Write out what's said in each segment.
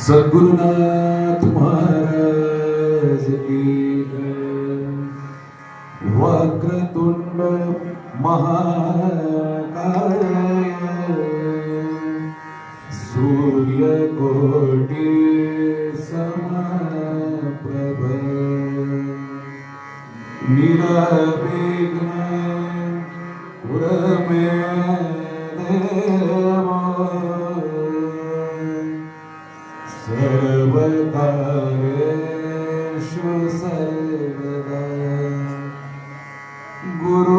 सद्गुरुनाथ महाराज वक्रतुंड महाकाय सूर्यकोटि समप्रभ निरविघ्न पुरमे देवा सर्वकारेषु सर्वदा गुरु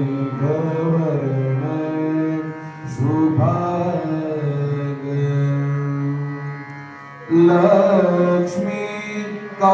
लक्ष्मी का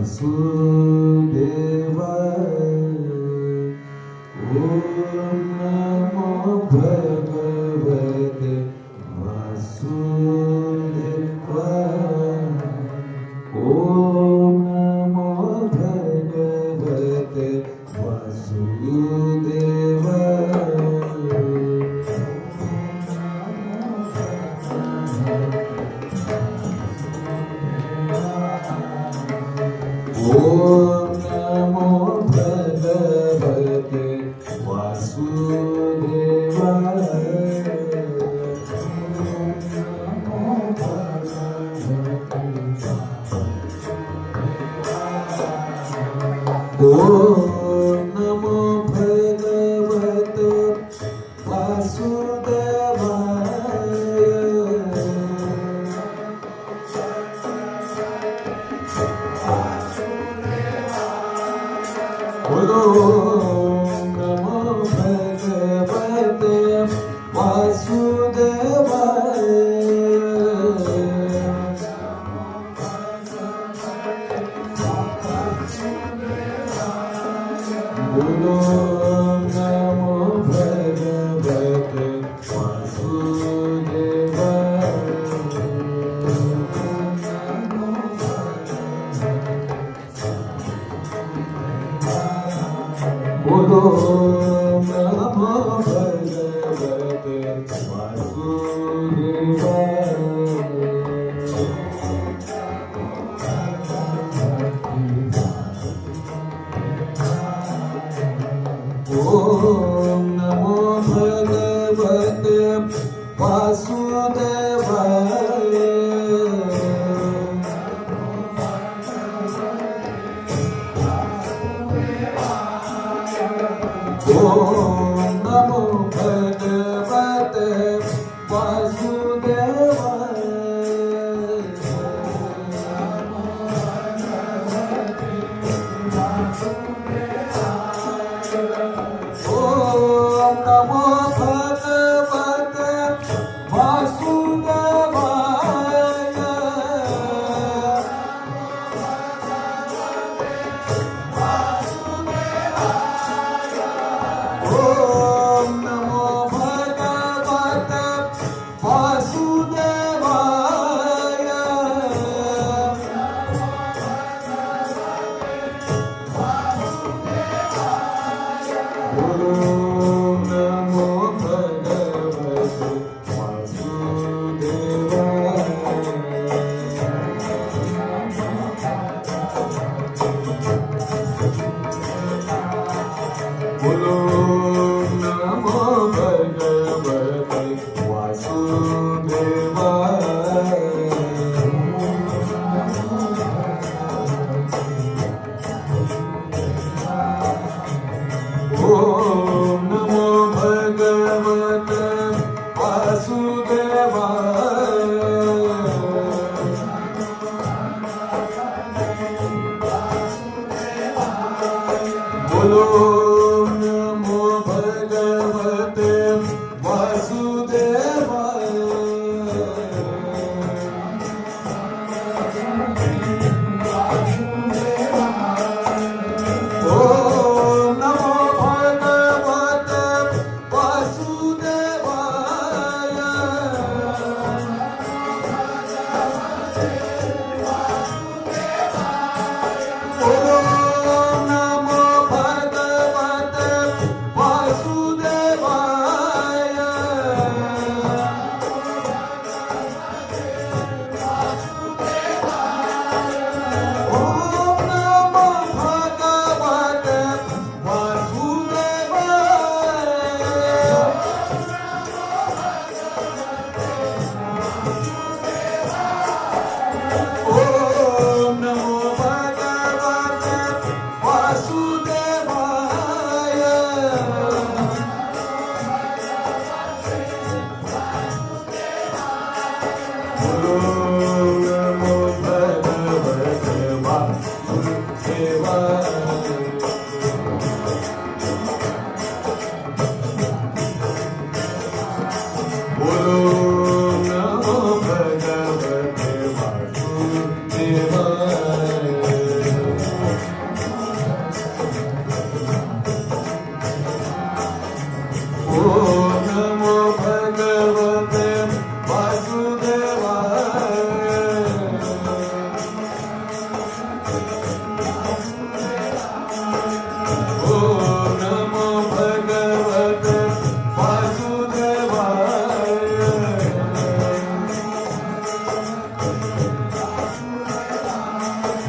Azul. 我。Lord. Santa Amen.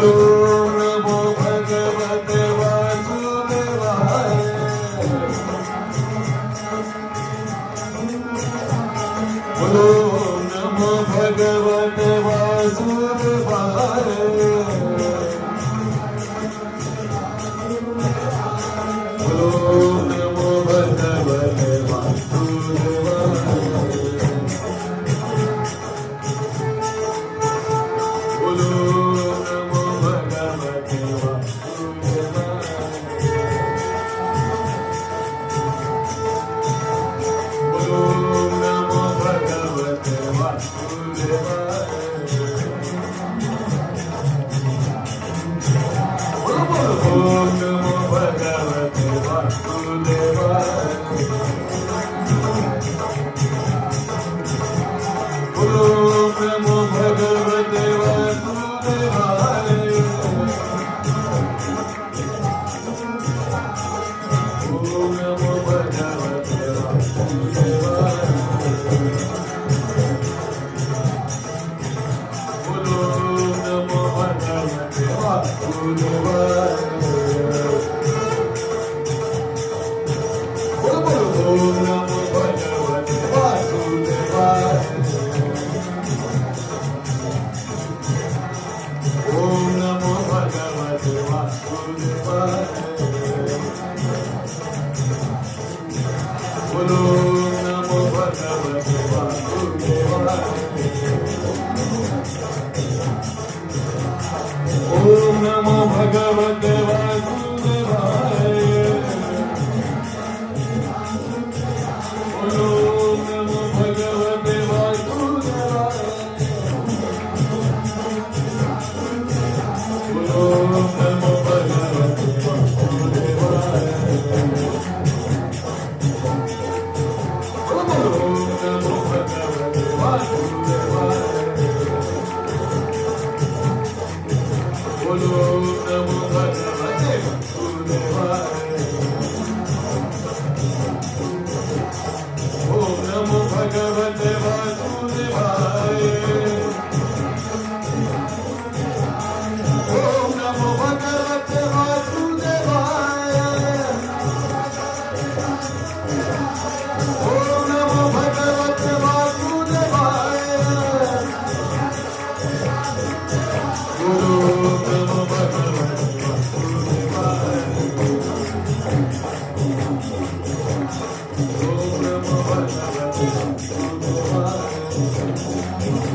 Guru నమో భగవతే వాసుదేవాయ I'm Thank you.